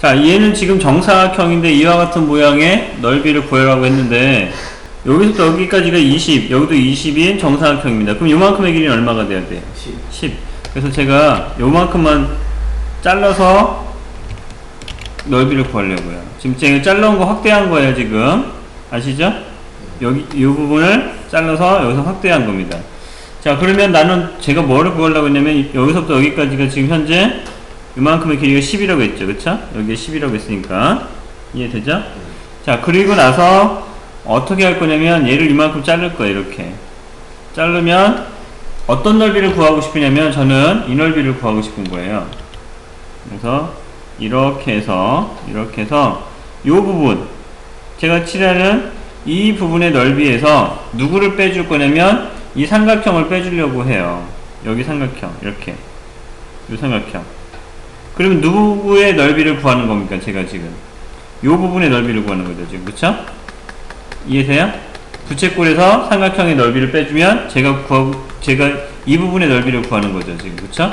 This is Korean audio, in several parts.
자, 얘는 지금 정사각형인데 이와 같은 모양의 넓이를 구하라고 했는데 여기서부터 여기까지가 20, 여기도 20인 정사각형입니다. 그럼 요만큼의 길이는 얼마가 돼야 돼요? 10. 10. 그래서 제가 요만큼만 잘라서 넓이를 구하려고요. 지금 제가 잘라온 거 확대한 거예요, 지금. 아시죠? 여기, 이 부분을 잘라서 여기서 확대한 겁니다. 자, 그러면 나는 제가 뭐를 구하려고 했냐면, 여기서부터 여기까지가 지금 현재 이만큼의 길이가 10이라고 했죠. 그쵸? 여기에 10이라고 했으니까. 이해되죠? 자, 그리고 나서 어떻게 할 거냐면, 얘를 이만큼 자를 거예요, 이렇게. 자르면, 어떤 넓이를 구하고 싶으냐면, 저는 이 넓이를 구하고 싶은 거예요. 그래서, 이렇게 해서, 이렇게 해서, 이 부분, 제가 칠하는 이 부분의 넓이에서 누구를 빼줄 거냐면 이 삼각형을 빼주려고 해요. 여기 삼각형 이렇게 이 삼각형. 그러면 누구의 넓이를 구하는 겁니까? 제가 지금 이 부분의 넓이를 구하는 거죠. 지금 그쵸? 이해돼요? 부채꼴에서 삼각형의 넓이를 빼주면 제가 구하고 제가 이 부분의 넓이를 구하는 거죠. 지금 그쵸?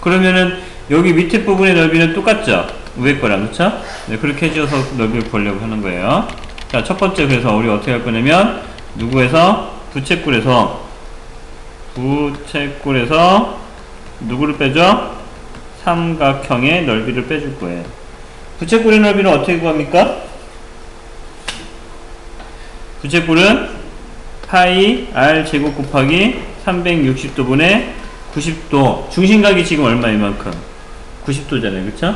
그러면은 여기 밑에 부분의 넓이는 똑같죠? 위에 거랑 그쵸? 네, 그렇게 해줘서 넓이를 구하려고 하는 거예요. 자, 첫 번째 그래서 우리 어떻게 할 거냐면 누구에서 부채꼴에서 부채꼴에서 누구를 빼죠? 삼각형의 넓이를 빼줄 거예요. 부채꼴의 넓이는 어떻게 구합니까? 부채꼴은 파이 r 제곱 곱하기 360도 분의 90도 중심각이 지금 얼마 이만큼 90도잖아요 그쵸?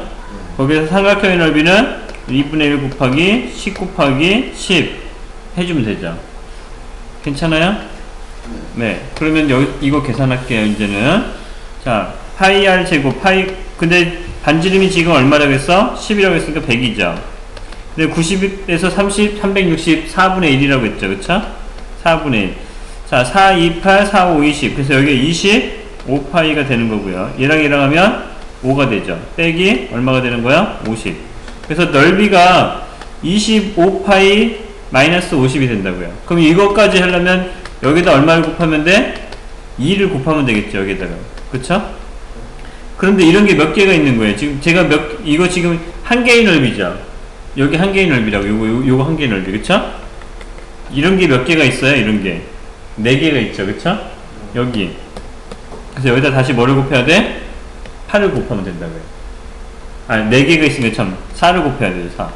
거기에서 삼각형의 넓이는 2분의 1 곱하기 10 곱하기 10 해주면 되죠 괜찮아요? 네 그러면 여기 이거 계산할게요 이제는 자 파이 r 제곱 파이 근데 반지름이 지금 얼마라고 했어? 10이라고 했으니까 100이죠 근데 90에서 30, 360, 4분의 1이라고 했죠 그쵸? 4분의 1 자, 4, 2, 8, 4, 5, 20. 그래서 여기가 20, 5파이가 되는 거고요. 얘랑 얘랑 하면 5가 되죠. 빼기 얼마가 되는 거야? 50. 그래서 넓이가 25파이 마이너스 50이 된다고요. 그럼 이것까지 하려면 여기다 얼마를 곱하면 돼? 2를 곱하면 되겠죠. 여기다가. 그쵸? 그런데 이런 게 몇 개가 있는 거예요. 지금 제가 몇, 이거 지금 한 개의 넓이죠. 여기 한 개의 넓이라고. 요거, 요거, 한 개의 넓이. 그쵸? 이런 게 몇 개가 있어요? 이런 게. 네 개가 있죠. 그쵸? 여기. 그래서 여기다 다시 뭐를 곱해야 돼? 8을 곱하면 된다고요. 아, 네 개가 있으면 참, 4를 곱해야 돼요, 4.